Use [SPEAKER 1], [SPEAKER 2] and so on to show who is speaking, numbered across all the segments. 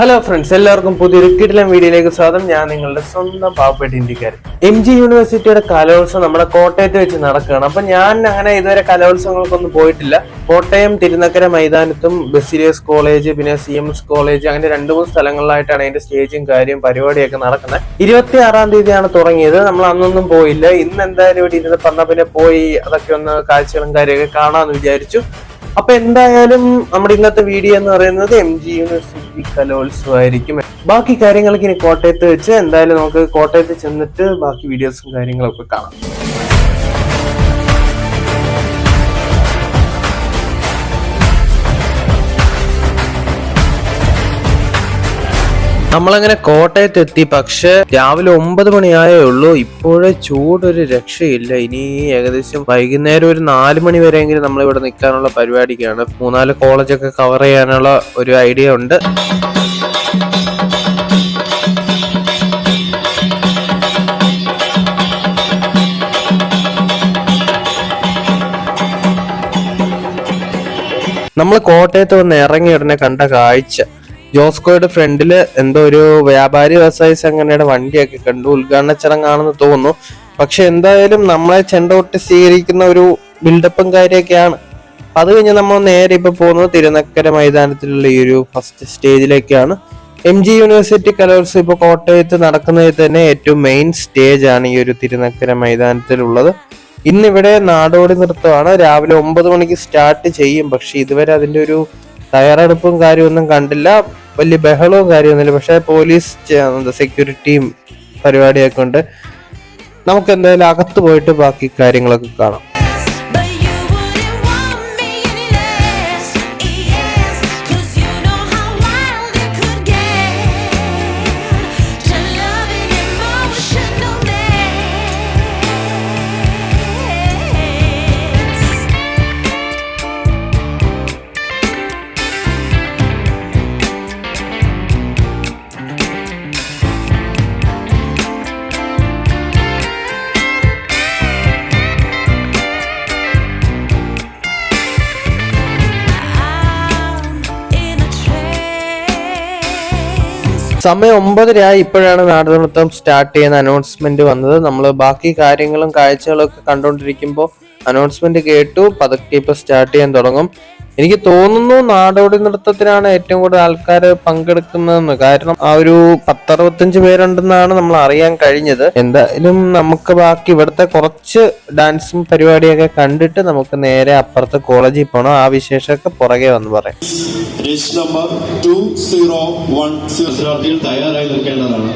[SPEAKER 1] Hello friends എല്ലാവർക്കും പുതിയൊരു കിടിലൻ വീഡിയോയിലേക്ക് സ്വാഗതം. ഞാൻ നിങ്ങളുടെ സ്വന്തം പാവപ്പെട്ട ഇന്ത്യക്കാരൻ. എം ജി യൂണിവേഴ്സിറ്റിയുടെ കലോത്സവം നമ്മുടെ കോട്ടയത്ത് വെച്ച് നടക്കുകയാണ്. അപ്പൊ ഞാൻ അങ്ങനെ ഇതുവരെ കലോത്സവങ്ങൾക്കൊന്നും പോയിട്ടില്ല. കോട്ടയം തിരുനക്കര മൈതാനത്തും ബസിലിയസ് കോളേജ് പിന്നെ സി എം എസ് കോളേജ് അങ്ങനെ രണ്ടു മൂന്ന് സ്ഥലങ്ങളിലായിട്ടാണ് അതിന്റെ സ്റ്റേജും കാര്യവും പരിപാടിയൊക്കെ നടക്കുന്നത്. ഇരുപത്തി ആറാം തീയതിയാണ് തുടങ്ങിയത്. നമ്മൾ അന്നൊന്നും പോയില്ല. ഇന്ന് എന്തായാലും ഇവിടെ ഇരുന്ന് പറഞ്ഞ പിന്നെ പോയി അതൊക്കെ ഒന്ന് കാഴ്ചകളും കാര്യമൊക്കെ കാണാമെന്ന് വിചാരിച്ചു. അപ്പൊ എന്തായാലും നമ്മുടെ ഇന്നത്തെ വീഡിയോ എന്ന് പറയുന്നത് എം ജി യൂണിവേഴ്സിറ്റി കലോത്സവമായിരിക്കും. ബാക്കി കാര്യങ്ങളൊക്കെ ഇനി കോട്ടയത്ത് വെച്ച് എന്തായാലും നമുക്ക് കോട്ടയത്ത് ചെന്നിട്ട് ബാക്കി വീഡിയോസും കാര്യങ്ങളൊക്കെ കാണാം. നമ്മളങ്ങനെ കോട്ടയത്ത് എത്തി പക്ഷെ രാവിലെ ഒമ്പത് മണിയായേ ഉള്ളൂ. ഇപ്പോഴേ ചൂടൊരു രക്ഷയില്ല. ഇനി ഏകദേശം വൈകുന്നേരം ഒരു നാല് മണി വരെയെങ്കിലും നമ്മൾ ഇവിടെ നിൽക്കാനുള്ള പരിപാടിക്കാണ്. മൂന്നാൽ കോളേജൊക്കെ കവർ ചെയ്യാനുള്ള ഒരു ഐഡിയ ഉണ്ട്. നമ്മൾ കോട്ടയത്ത് വന്ന് ഇറങ്ങിയ ഉടനെ കണ്ട കാഴ്ച. ജോസ്കോയുടെ ഫ്രണ്ടിൽ എന്തോ ഒരു വ്യാപാരി വ്യവസായ സംഘടനയുടെ വണ്ടിയൊക്കെ കണ്ടു. ഉദ്ഘാടന ചടങ്ങാണെന്ന് തോന്നുന്നു. പക്ഷെ എന്തായാലും നമ്മളെ ചെണ്ടോട്ട് സ്വീകരിക്കുന്ന ഒരു ബിൽഡപ്പും കാര്യമൊക്കെയാണ്. അത് കഴിഞ്ഞ് നമ്മൾ നേരെ ഇപ്പൊ പോകുന്നത് തിരുനക്കര മൈതാനത്തിലുള്ള ഈ ഒരു ഫസ്റ്റ് സ്റ്റേജിലേക്കാണ് എം ജി യൂണിവേഴ്സിറ്റി കലോത്സവം ഇപ്പൊ കോട്ടയത്ത് നടക്കുന്നതിൽ തന്നെ ഏറ്റവും മെയിൻ സ്റ്റേജ് ആണ് ഈ ഒരു തിരുനക്കര മൈതാനത്തിലുള്ളത്. ഇന്നിവിടെ നാടോടി നൃത്തമാണ്. രാവിലെ ഒമ്പത് മണിക്ക് സ്റ്റാർട്ട് ചെയ്യും. പക്ഷെ ഇതുവരെ അതിന്റെ ഒരു തയ്യാറെടുപ്പും കാര്യമൊന്നും കണ്ടില്ല. വലിയ ബഹളവും കാര്യമൊന്നുമില്ല. പക്ഷെ പോലീസ് സെക്യൂരിറ്റിയും പരിപാടിയൊക്കെ ഉണ്ട്. നമുക്ക് എന്തായാലും അകത്ത് പോയിട്ട് ബാക്കി കാര്യങ്ങളൊക്കെ കാണാം. സമയം ഒമ്പതരയായി ഇപ്പോഴാണ് നാടനൃത്തം സ്റ്റാർട്ട് ചെയ്യുന്ന അനൗൺസ്മെന്റ് വന്നത്. നമ്മൾ ബാക്കി കാര്യങ്ങളും കാഴ്ചകളും ഒക്കെ കണ്ടുകൊണ്ടിരിക്കുമ്പോൾ അനൗൺസ്മെന്റ് കേട്ടു പതുക്കെ ഇപ്പൊ സ്റ്റാർട്ട് ചെയ്യാൻ തുടങ്ങും. എനിക്ക് തോന്നുന്നു നാടോടി നൃത്തത്തിനാണ് ഏറ്റവും കൂടുതൽ ആൾക്കാർ പങ്കെടുക്കുന്നതെന്ന്. കാരണം ആ ഒരു പത്തറുപത്തഞ്ച് പേരുണ്ടെന്നാണ് നമ്മൾ അറിയാൻ കഴിഞ്ഞത്. എന്തായാലും നമുക്ക് ബാക്കി ഇവിടുത്തെ കുറച്ച് ഡാൻസും പരിപാടിയൊക്കെ കണ്ടിട്ട് നമുക്ക് നേരെ അപ്പുറത്തെ കോളേജിൽ പോകണം ആ വിശേഷമൊക്കെ പുറകെ വന്ന് പറയാം.
[SPEAKER 2] നമ്പർ ടു സീറോ വൺ
[SPEAKER 3] തയ്യാറായി നിൽക്കേണ്ടതാണ്.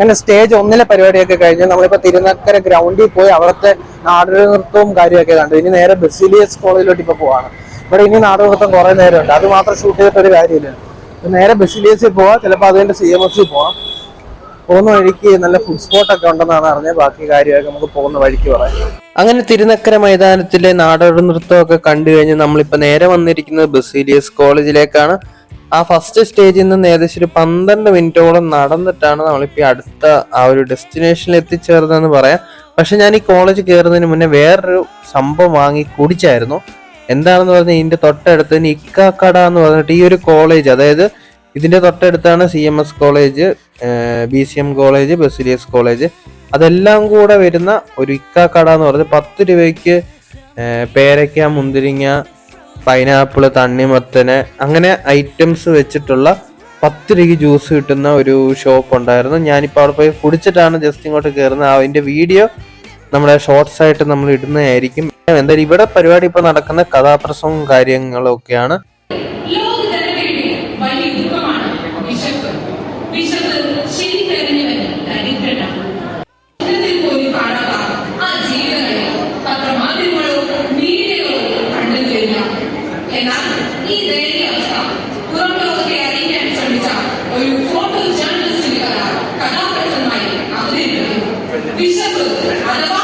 [SPEAKER 1] അങ്ങനെ സ്റ്റേജ് ഒന്നിലെ പരിപാടിയൊക്കെ കഴിഞ്ഞ് നമ്മളിപ്പോ തിരുനക്കര ഗ്രൗണ്ടിൽ പോയി അവിടുത്തെ നാടകനൃത്തവും കാര്യമൊക്കെ കണ്ടു. ഇനി നേരെ ബസിലിയസ് കോളേജിലോട്ട് ഇപ്പൊ പോവാണ്. ഇവിടെ ഇനി നാടകനൃത്തം നൃത്തം നേരം നേരമുണ്ട്. അത് മാത്രം ഷൂട്ട് ചെയ്തിട്ട് ഒരു കാര്യമില്ല. നേരെ ബസിലിയസിൽ പോവാം. ചിലപ്പോൾ അതുകൊണ്ട് സി എം എസ്സിൽ പോവാം. പോകുന്ന വഴിക്ക് നല്ല ഫുഡ് സ്പോട്ട് ഒക്കെ ഉണ്ടെന്നാണ് അറിഞ്ഞത്. ബാക്കി കാര്യമൊക്കെ നമുക്ക് പോകുന്ന വഴിക്ക് പറയാം. അങ്ങനെ തിരുനക്കര മൈതാനത്തിലെ നാടോടി നൃത്തമൊക്കെ കണ്ടു കഴിഞ്ഞ് നമ്മളിപ്പോ നേരെ വന്നിരിക്കുന്നത് ബസീലിയസ് കോളേജിലേക്കാണ്. ആ ഫസ്റ്റ് സ്റ്റേജിൽ നിന്ന് ഏകദേശം ഒരു പന്ത്രണ്ട് മിനിറ്റോളം നടന്നിട്ടാണ് നമ്മളിപ്പോൾ അടുത്ത ആ ഒരു ഡെസ്റ്റിനേഷനിൽ എത്തിച്ചേർന്നതെന്ന് പറയാം. പക്ഷെ ഞാൻ ഈ കോളേജ് കയറുന്നതിന് മുന്നേ വേറൊരു സംഭവം വാങ്ങി കുടിച്ചായിരുന്നു. എന്താണെന്ന് പറഞ്ഞാൽ ഇതിന്റെ തൊട്ടടുത്ത് ഇക്കാക്കട എന്ന് പറഞ്ഞിട്ട് ഈ ഒരു കോളേജ് അതായത് ഇതിന്റെ തൊട്ടടുത്താണ് C M S college B C M college Baselius college അതെല്ലാം കൂടെ വരുന്ന ഒരു ഇക്കാക്കട എന്ന് പറഞ്ഞ് പത്ത് രൂപയ്ക്ക് പേരയ്ക്ക മുന്തിരിങ്ങ പൈനാപ്പിൾ തണ്ണിമത്തന് അങ്ങനെ ഐറ്റംസ് വെച്ചിട്ടുള്ള പത്ത് രൂപ ജ്യൂസ് കിട്ടുന്ന ഒരു ഷോപ്പ് ഉണ്ടായിരുന്നു. ഞാനിപ്പോൾ അവിടെ പോയി കുടിച്ചിട്ടാണ് ജസ്റ്റ് ഇങ്ങോട്ട് കയറുന്നത് അതിന്റെ വീഡിയോ നമ്മുടെ ഷോർട്സ് ആയിട്ട് നമ്മൾ ഇടുന്നതായിരിക്കും. എന്തായാലും ഇവിടെ പരിപാടി ഇപ്പോൾ നടക്കുന്ന കഥാപ്രസവും കാര്യങ്ങളും
[SPEAKER 3] Bishop,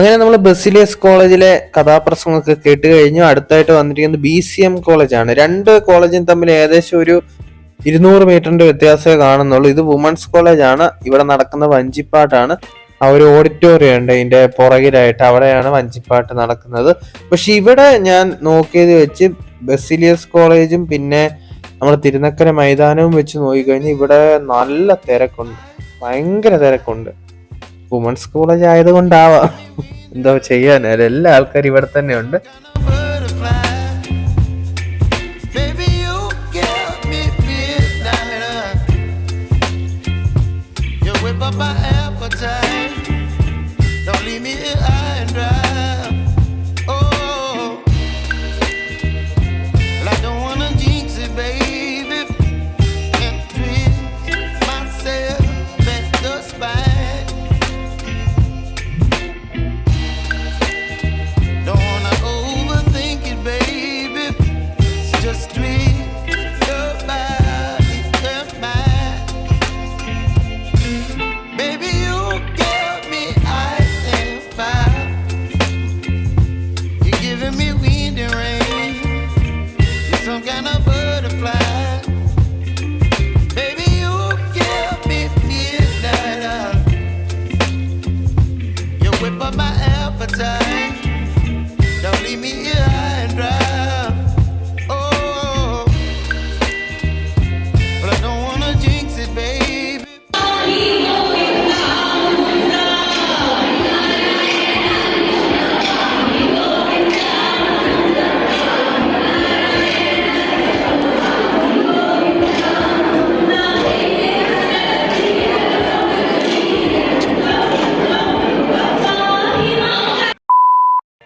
[SPEAKER 1] അങ്ങനെ നമ്മൾ ബസിലിയസ് കോളേജിലെ കഥാപ്രസംഗമൊക്കെ കേട്ട് കഴിഞ്ഞു. അടുത്തായിട്ട് വന്നിരിക്കുന്നത് ബി സി എം കോളേജാണ്. രണ്ട് കോളേജും തമ്മിൽ ഏകദേശം ഒരു ഇരുന്നൂറ് മീറ്ററിന്റെ വ്യത്യാസമേ കാണുന്നുള്ളൂ. ഇത് വുമൺസ് കോളേജാണ്. ഇവിടെ നടക്കുന്ന വഞ്ചിപ്പാട്ടാണ്. ആ ഒരു ഓഡിറ്റോറിയം ഉണ്ട് ഇതിന്റെ പുറകിലായിട്ട്. അവിടെയാണ് വഞ്ചിപ്പാട്ട് നടക്കുന്നത്. പക്ഷെ ഇവിടെ ഞാൻ നോക്കിയത് വെച്ച് ബസിലിയസ് കോളേജും പിന്നെ നമ്മുടെ തിരുനക്കര മൈതാനവും വെച്ച് നോക്കിക്കഴിഞ്ഞാൽ ഇവിടെ നല്ല തിരക്കുണ്ട്. ഭയങ്കര തിരക്കുണ്ട്. വുമൺസ് കോളേജ് ആയതുകൊണ്ടാവാം. എന്തോ ചെയ്യാൻ. എല്ലാ ആൾക്കാരും ഇവിടെ തന്നെ ഉണ്ട്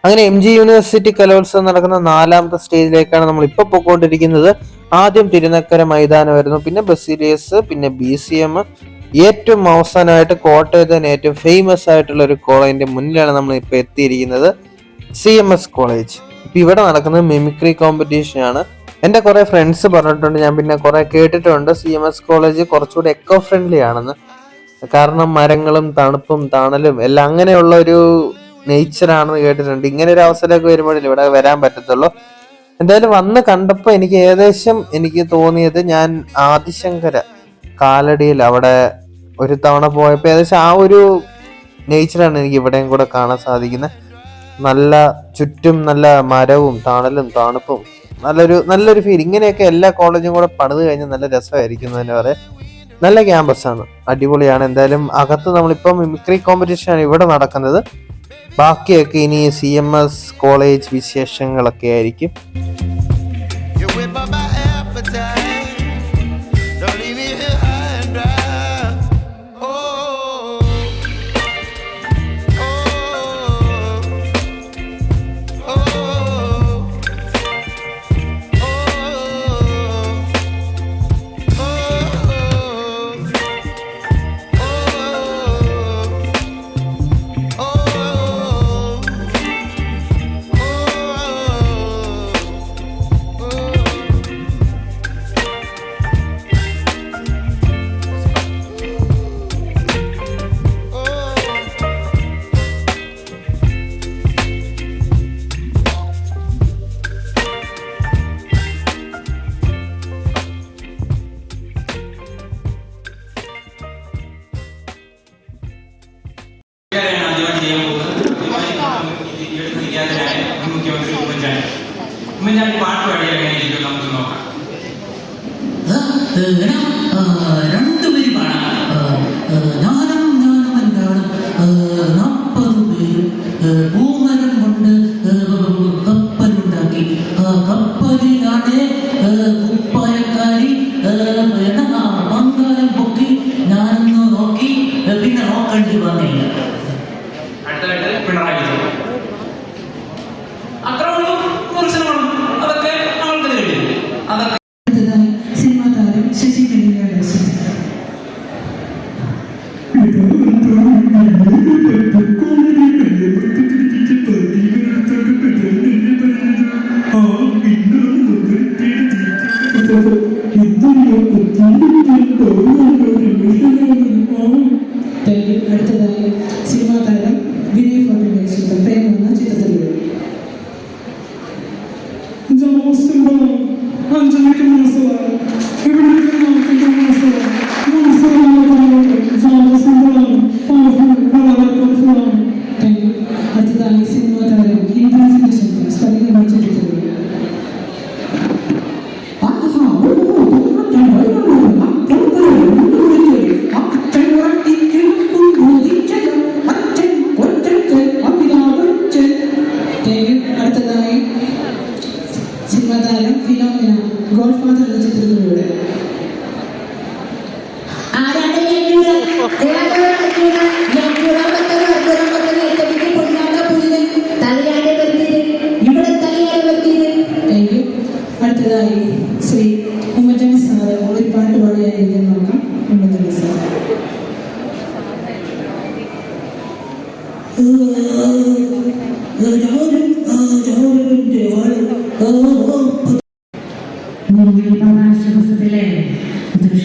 [SPEAKER 1] അങ്ങനെ എം ജി യൂണിവേഴ്സിറ്റി കലോത്സവം നടക്കുന്ന നാലാമത്തെ സ്റ്റേജിലേക്കാണ് നമ്മൾ ഇപ്പൊ പോയിക്കൊണ്ടിരിക്കുന്നത്. ആദ്യം തിരുനക്കര മൈതാനമായിരുന്നു പിന്നെ ബസീലിയസ് പിന്നെ ബി സി എം ഏറ്റവും അവസാനമായിട്ട് കോട്ടയത്ത് തന്നെ ഏറ്റവും ഫേമസ് ആയിട്ടുള്ള ഒരു കോളേജിന്റെ മുന്നിലാണ് നമ്മൾ ഇപ്പൊ എത്തിയിരിക്കുന്നത്. C M S college. ഇപ്പൊ ഇവിടെ നടക്കുന്നത് മിമിക്രി കോമ്പറ്റീഷൻ ആണ്. എന്റെ കുറെ ഫ്രണ്ട്സ് പറഞ്ഞിട്ടുണ്ട് ഞാൻ പിന്നെ കുറെ കേട്ടിട്ടുണ്ട്. സി എം എസ് കോളേജ് കുറച്ചുകൂടി എക്കോ ഫ്രണ്ട്ലി ആണെന്ന്. കാരണം മരങ്ങളും തണുപ്പും തണലും എല്ലാം അങ്ങനെയുള്ള ഒരു നേച്ചർ ആണെന്ന് കേട്ടിട്ടുണ്ട്. ഇങ്ങനെ ഒരു അവസരമൊക്കെ വരുമ്പോഴല്ലേ ഇവിടെ വരാൻ പറ്റത്തുള്ളൂ. എന്തായാലും വന്ന് കണ്ടപ്പോൾ എനിക്ക് ഏകദേശം എനിക്ക് തോന്നിയത് ഞാൻ ആദിശങ്കര കാലടിയിൽ അവിടെ ഒരു തവണ പോയപ്പോൾ ഏകദേശം ആ ഒരു നേച്ചറാണ് എനിക്ക് ഇവിടെയും കൂടെ കാണാൻ സാധിക്കുന്നത്. നല്ല ചുറ്റും നല്ല മരവും തണലും തണുപ്പും നല്ലൊരു നല്ലൊരു ഫീൽ ഇങ്ങനെയൊക്കെ എല്ലാ കോളേജും കൂടെ പണിത് കഴിഞ്ഞാൽ നല്ല രസമായിരിക്കും തന്നെ പറയാം. നല്ല ക്യാമ്പസ് ആണ്. അടിപൊളിയാണ്. എന്തായാലും അകത്ത് നമ്മളിപ്പോൾ മിമിക്രി കോമ്പറ്റീഷൻ ആണ് ഇവിടെ നടക്കുന്നത്.
[SPEAKER 4] ബാക്കിയൊക്കെ ഇനി സി എം എസ് കോളേജ് വിശേഷങ്ങളൊക്കെ ആയിരിക്കും.
[SPEAKER 5] Euh, debout. ഹിന്ദുവിലേക്ക് തിരിച്ചു ഗോഡ് ഫാദർ ഇവിടെ ചിത്രത്തിലൂടെ
[SPEAKER 6] Ninguém para mais de Vossa Helena. Deus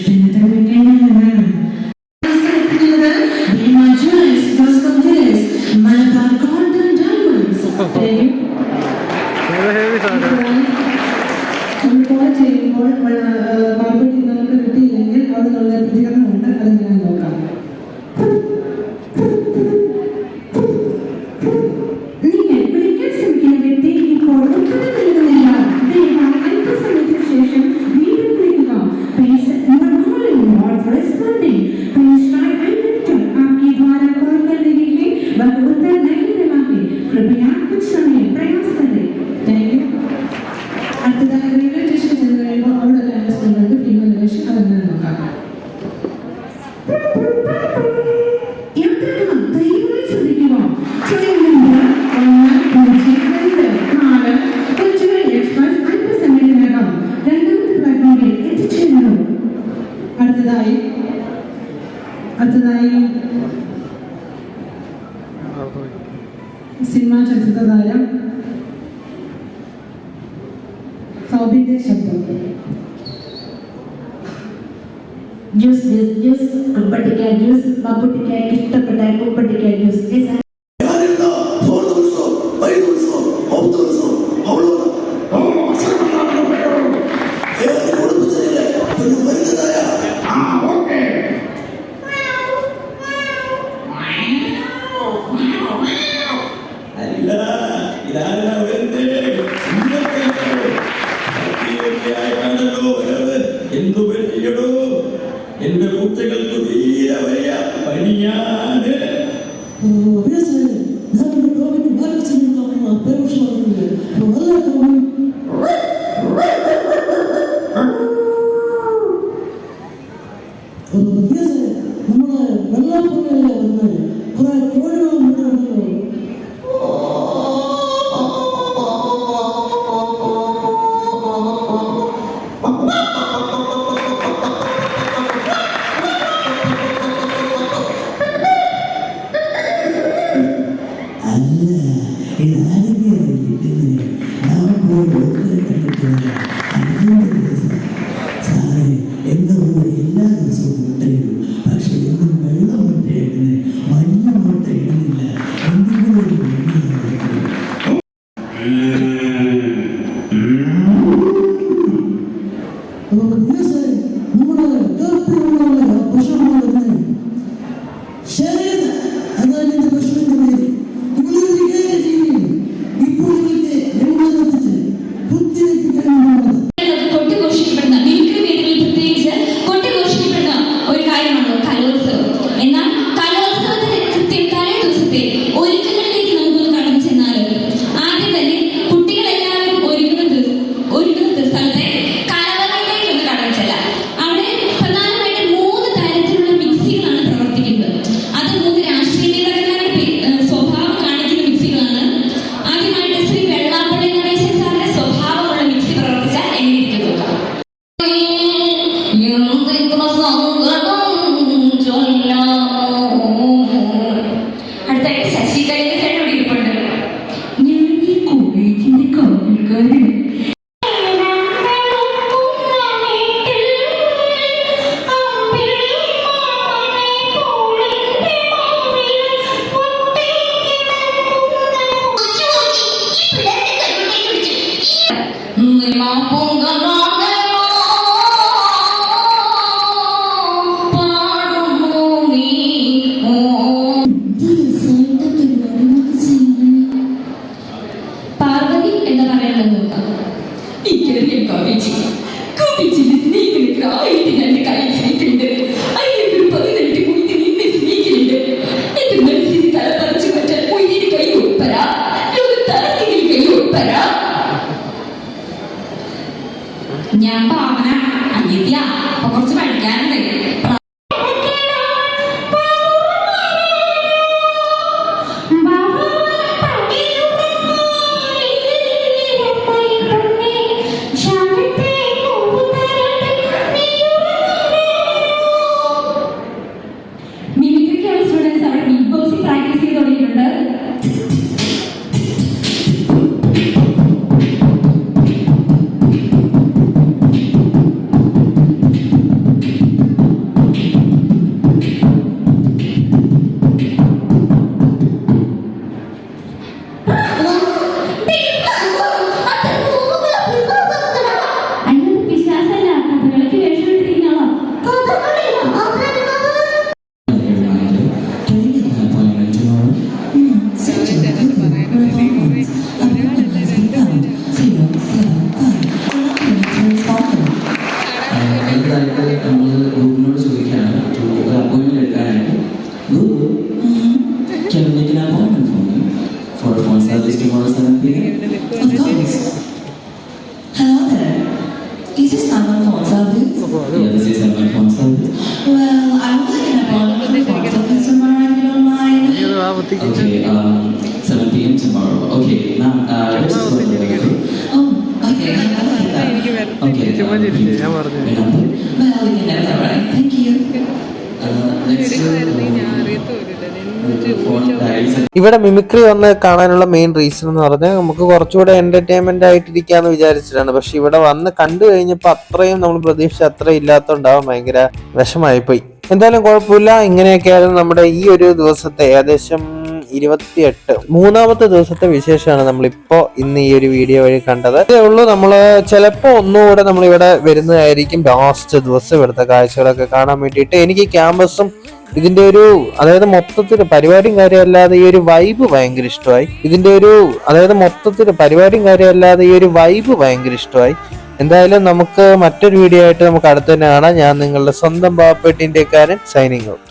[SPEAKER 6] చేస్తాడు జ్యూస్ జ్యూస్ జ్యూస్ కొబ్బరికాయ జ్యూస్ బాపుటికాయ ఇష్టపడ్డాయి కొబ్బరికాయ జ్యూస్ Ooh. estímulos ഇവിടെ
[SPEAKER 1] മിമിക്രി വന്ന് കാണാനുള്ള മെയിൻ റീസൺ എന്ന് പറഞ്ഞാൽ നമുക്ക് കുറച്ചുകൂടെ എന്റർടൈൻമെന്റ് ആയിട്ടിരിക്കാന്ന് വിചാരിച്ചിട്ടാണ്. പക്ഷെ ഇവിടെ വന്ന് കണ്ടു കഴിഞ്ഞപ്പോൾ അത്രയും നമ്മൾ പ്രതീക്ഷിച്ച അത്രയും ഇല്ലാത്തോണ്ടാവും ഭയങ്കര വിഷമായിപ്പോയി എന്തായാലും കുഴപ്പമില്ല. ഇങ്ങനെയൊക്കെയായിരുന്നു നമ്മുടെ ഈ ഒരു ദിവസത്തെ ഏകദേശം ഇരുപത്തിയെട്ട്. മൂന്നാമത്തെ ദിവസത്തെ വിശേഷമാണ് നമ്മളിപ്പോ ഇന്ന് ഈ ഒരു വീഡിയോ വഴി കണ്ടത്. ഇതേ ഉള്ളൂ നമ്മൾ ചിലപ്പോൾ ഒന്നുകൂടെ നമ്മളിവിടെ വരുന്നതായിരിക്കും ലാസ്റ്റ് ദിവസം ഇവിടുത്തെ കാഴ്ചകളൊക്കെ കാണാൻ വേണ്ടിയിട്ട്. എനിക്ക് ക്യാമ്പസും ഇതിന്റെ ഒരു അതായത് മൊത്തത്തിൽ പരിപാടിയും കാര്യമല്ലാതെ ഈ ഒരു വൈബ് ഭയങ്കര ഇഷ്ടമായി. ഇതിന്റെ ഒരു അതായത് മൊത്തത്തിൽ പരിപാടിയും കാര്യമല്ലാതെ ഈ ഒരു വൈബ് ഭയങ്കര ഇഷ്ടമായി. എന്തായാലും നമുക്ക് മറ്റൊരു വീഡിയോ ആയിട്ട് നമുക്ക് അടുത്ത് തന്നെ കാണാം. ഞാൻ നിങ്ങളുടെ സ്വന്തം പാവപ്പെട്ടിന്റെ കാരൻ സൈനിങ് ഔട്ട്.